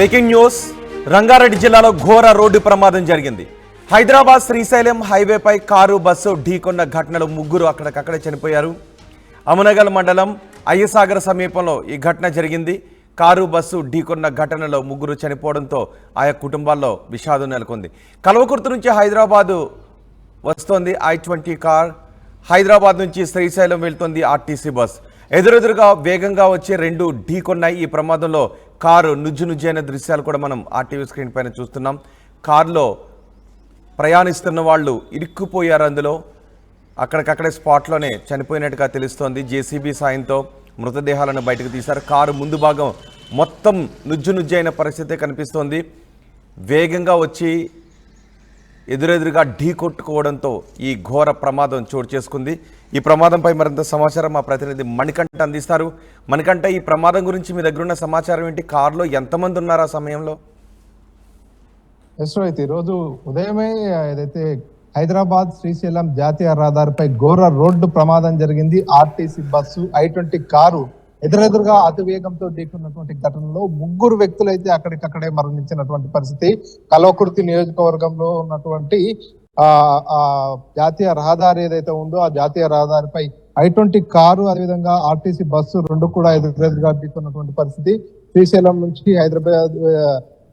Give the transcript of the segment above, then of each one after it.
Breaking news. Rangareddy జిల్లాలో ఘోర road ప్రమాదం జరిగింది. హైదరాబాద్ శ్రీశైలం హైవేపై కారు బస్సు ఢీకొన్న ఘటనలో ముగ్గురు అక్కడికక్కడే చనిపోయారు. అమనగల్ మండలం అయ్యసాగర్ సమీపంలో ఈ ఘటన జరిగింది. కారు బస్సు ఢీకొన్న ఘటనలో ముగ్గురు చనిపోవడంతో ఆయా కుటుంబాల్లో విషాదం నెలకొంది. కల్వకుర్తి నుంచి హైదరాబాదు వస్తోంది ఐ ట్వంటీ కార్. హైదరాబాద్ నుంచి శ్రీశైలం వెళ్తోంది ఆర్టీసీ బస్. ఎదురెదురుగా వేగంగా వచ్చే రెండు ఢీకొన్నాయి. ఈ ప్రమాదంలో కారు నుజ్జు నుజ్జు అయిన దృశ్యాలు కూడా మనం ఆర్టీవీ స్క్రీన్ పైన చూస్తున్నాం. కారులో ప్రయాణిస్తున్న వాళ్ళు ఇరుక్కుపోయారు అందులో. అక్కడికక్కడే స్పాట్లోనే చనిపోయినట్టుగా తెలుస్తోంది. జేసీబీ సాయంతో మృతదేహాలను బయటకు తీశారు. కారు ముందు భాగం మొత్తం నుజ్జు నుజ్జు అయిన పరిస్థితి కనిపిస్తోంది. వేగంగా వచ్చి ఎదురెదురుగా ఢీ కొట్టుకోవడంతో ఈ ఘోర ప్రమాదం చోటు చేసుకుంది. ఈ ప్రమాదంపై మరింత సమాచారం మా ప్రతినిధి మణికంఠ అందిస్తారు. మణికంఠ ఈ ప్రమాదం గురించి మీ దగ్గర ఉన్న సమాచారం ఏంటి? కారులో ఎంతమంది ఉన్నారు ఆ సమయంలో? ఎస్ రోహిత్ ఈరోజు ఉదయమే ఏదైతే హైదరాబాద్ శ్రీశైలం జాతీయ రహదారిపై ఘోర రోడ్డు ప్రమాదం జరిగింది. RTC bus I twenty car ఎదురెదురుగా అతివేగంతో ఢీకున్నటువంటి ఘటనలో ముగ్గురు వ్యక్తులు అయితే అక్కడికక్కడే మరణించినటువంటి పరిస్థితి. కల్వకుర్తి నియోజకవర్గంలో ఉన్నటువంటి ఆ ఆ జాతీయ రహదారి ఏదైతే ఉందో ఆ జాతీయ రహదారిపై ఐ ట్వంటీ కారు అదేవిధంగా ఆర్టీసీ బస్సు రెండు కూడా ఎదురెదురుగా ఢీకున్నటువంటి పరిస్థితి. శ్రీశైలం నుంచి హైదరాబాద్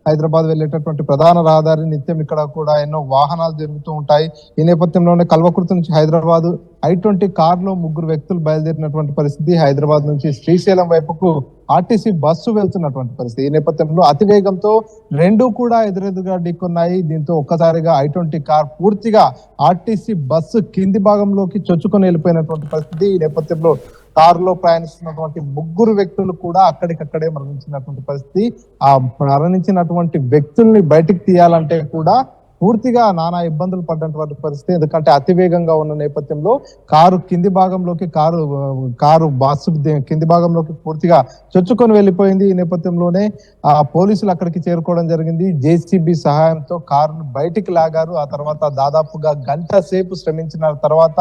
హైదరాబాద్ వెళ్ళేటటువంటి ప్రధాన రహదారి నిత్యం ఇక్కడ కూడా ఎన్నో వాహనాలు జరుగుతూ ఉంటాయి. ఈ నేపథ్యంలోనే కల్వకుర్తి నుంచి హైదరాబాద్ ఐ ట్వంటీ కార్లో ముగ్గురు వ్యక్తులు బయలుదేరినటువంటి పరిస్థితి. హైదరాబాద్ నుంచి శ్రీశైలం వైపుకు ఆర్టీసీ బస్సు వెళ్తున్నటువంటి పరిస్థితి. ఈ నేపథ్యంలో అతివేగంతో రెండు కూడా ఎదురెదురుగా ఢీకొన్నాయి. దీంతో ఒక్కసారిగా ఐ ట్వంటీ కార్ పూర్తిగా ఆర్టీసీ బస్సు కింది భాగంలోకి చొచ్చుకొని వెళ్ళిపోయినటువంటి పరిస్థితి. ఈ నేపథ్యంలో కారులో ప్రయాణిస్తున్నటువంటి ముగ్గురు వ్యక్తులు కూడా అక్కడికక్కడే మరణించినటువంటి పరిస్థితి. ఆ మరణించినటువంటి వ్యక్తుల్ని బయటికి తీయాలంటే కూడా పూర్తిగా నానా ఇబ్బందులు పడ్డటువంటి పరిస్థితి. ఎందుకంటే అతివేగంగా ఉన్న నేపథ్యంలో కారు కింది భాగంలోకి కారు కారు బాసు కింది భాగంలోకి పూర్తిగా చొచ్చుకొని వెళ్ళిపోయింది ఈ నేపథ్యంలోనే. ఆ పోలీసులు అక్కడికి చేరుకోవడం జరిగింది. జేసీబీ సహాయంతో కారును బయటికి లాగారు. ఆ తర్వాత దాదాపుగా గంట సేపు శ్రమించిన తర్వాత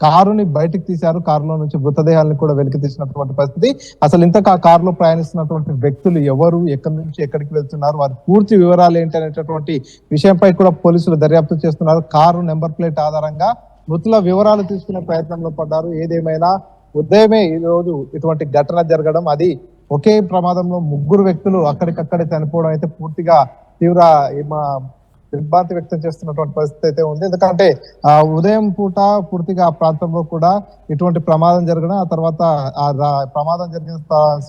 కారుని బయటకు తీశారు. కారులో నుంచి మృతదేహాలను కూడా వెలికి తీసినటువంటి పరిస్థితి. అసలు ఇంతకు ఆ కారులో ప్రయాణిస్తున్నటువంటి వ్యక్తులు ఎవరు? ఎక్కడి నుంచి ఎక్కడికి వెళ్తున్నారు? వారి పూర్తి వివరాలు ఏంటి అనేటటువంటి విషయంపై కూడా పోలీసులు దర్యాప్తు చేస్తున్నారు. కారు నెంబర్ ప్లేట్ ఆధారంగా మృతుల వివరాలు తీసుకునే ప్రయత్నంలో పడ్డారు. ఏదేమైనా ఉదయమే ఈ రోజు ఇటువంటి ఘటన జరగడం అది ఒకే ప్రమాదంలో ముగ్గురు వ్యక్తులు అక్కడికక్కడే చనిపోవడం అయితే పూర్తిగా తీవ్ర దిగ్భ్రాంతి వ్యక్తం చేస్తున్నటువంటి పరిస్థితి అయితే ఉంది. ఎందుకంటే ఆ ఉదయం పూట పూర్తిగా ఆ ప్రాంతంలో కూడా ఇటువంటి ప్రమాదం జరగడం ఆ తర్వాత ఆ ప్రమాదం జరిగిన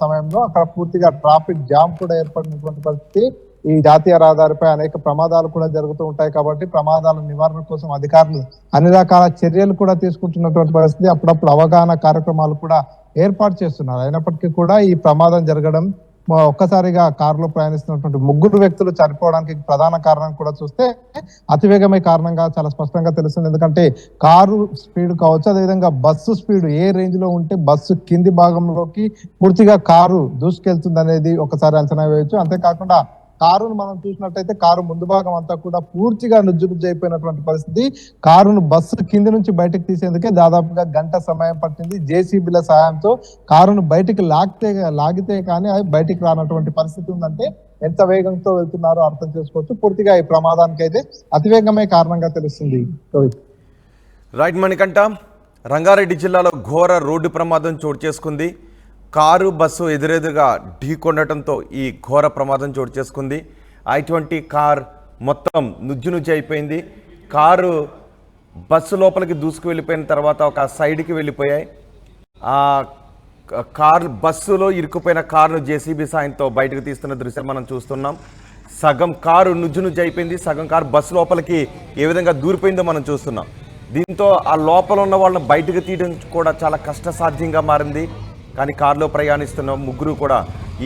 సమయంలో అక్కడ పూర్తిగా ట్రాఫిక్ జామ్ కూడా ఏర్పడినటువంటి పరిస్థితి. ఈ జాతీయ రహదారిపై అనేక ప్రమాదాలు కూడా జరుగుతూ ఉంటాయి కాబట్టి ప్రమాదాల నివారణ కోసం అధికారులు అన్ని రకాల చర్యలు కూడా తీసుకుంటున్నటువంటి పరిస్థితి. అప్పుడప్పుడు అవగాహన కార్యక్రమాలు కూడా ఏర్పాటు చేస్తున్నారు. అయినప్పటికీ కూడా ఈ ప్రమాదం జరగడం ఒక్కసారిగా కారులో ప్రయాణిస్తున్నటువంటి ముగ్గురు వ్యక్తులు చనిపోవడానికి ప్రధాన కారణం కూడా చూస్తే అతివేగమే కారణంగా చాలా స్పష్టంగా తెలుస్తుంది. ఎందుకంటే కారు స్పీడ్ కావచ్చు అదేవిధంగా బస్సు స్పీడ్ ఏ రేంజ్లో ఉంటే బస్సు కింది భాగంలోకి పూర్తిగా కారు దూసుకెళ్తుంది అనేది ఒకసారి అంచనా వేయొచ్చు. అంతేకాకుండా కారును మనం చూసినట్టయితే కారు ముందు భాగం అంతా కూడా పూర్తిగా నుజ్జు నుజ్జు అయిపోయినటువంటి పరిస్థితి. కారును బస్సు కింది నుంచి బయటకు తీసేందుకే దాదాపుగా గంట సమయం పట్టింది. జేసీబీల సహాయంతో కారును బయటికి లాగితే లాగితే కానీ అది బయటికి రానటువంటి పరిస్థితి ఉందంటే ఎంత వేగంతో వెళ్తున్నారో అర్థం చేసుకోవచ్చు. పూర్తిగా ఈ ప్రమాదానికి అయితే అతివేగమే కారణంగా తెలుస్తుంది. రైట్ మణికంఠ రంగారెడ్డి జిల్లాలో ఘోర రోడ్డు ప్రమాదం చోటు చేసుకుంది. కారు బస్సు ఎదురెదురుగా ఢీకొనడంతో ఈ ఘోర ప్రమాదం చోటు చేసుకుంది. ఐ ట్వంటీ కార్ మొత్తం నుజ్జు నుజ్జు అయిపోయింది. కారు బస్సు లోపలికి దూసుకు వెళ్ళిపోయిన తర్వాత ఒక సైడ్కి వెళ్ళిపోయాయి. ఆ కార్ బస్సులో ఇరుక్కుపోయిన కారును జేసీబీ సాయంతో బయటకు తీస్తున్న దృశ్యం మనం చూస్తున్నాం. సగం కారు నుజ్జు నుజ్జు అయిపోయింది. సగం కారు బస్సు లోపలికి ఏ విధంగా దూరిపోయిందో మనం చూస్తున్నాం. దీంతో ఆ లోపల ఉన్న వాళ్ళని బయటకు తీయడం కూడా చాలా కష్టసాధ్యంగా మారింది. కానీ కారులో ప్రయాణిస్తున్న ముగ్గురు కూడా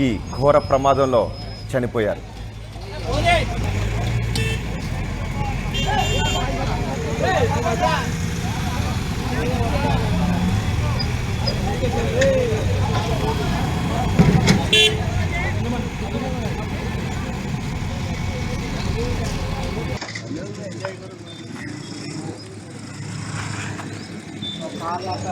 ఈ ఘోర ప్రమాదంలో చనిపోయారు. कार लाता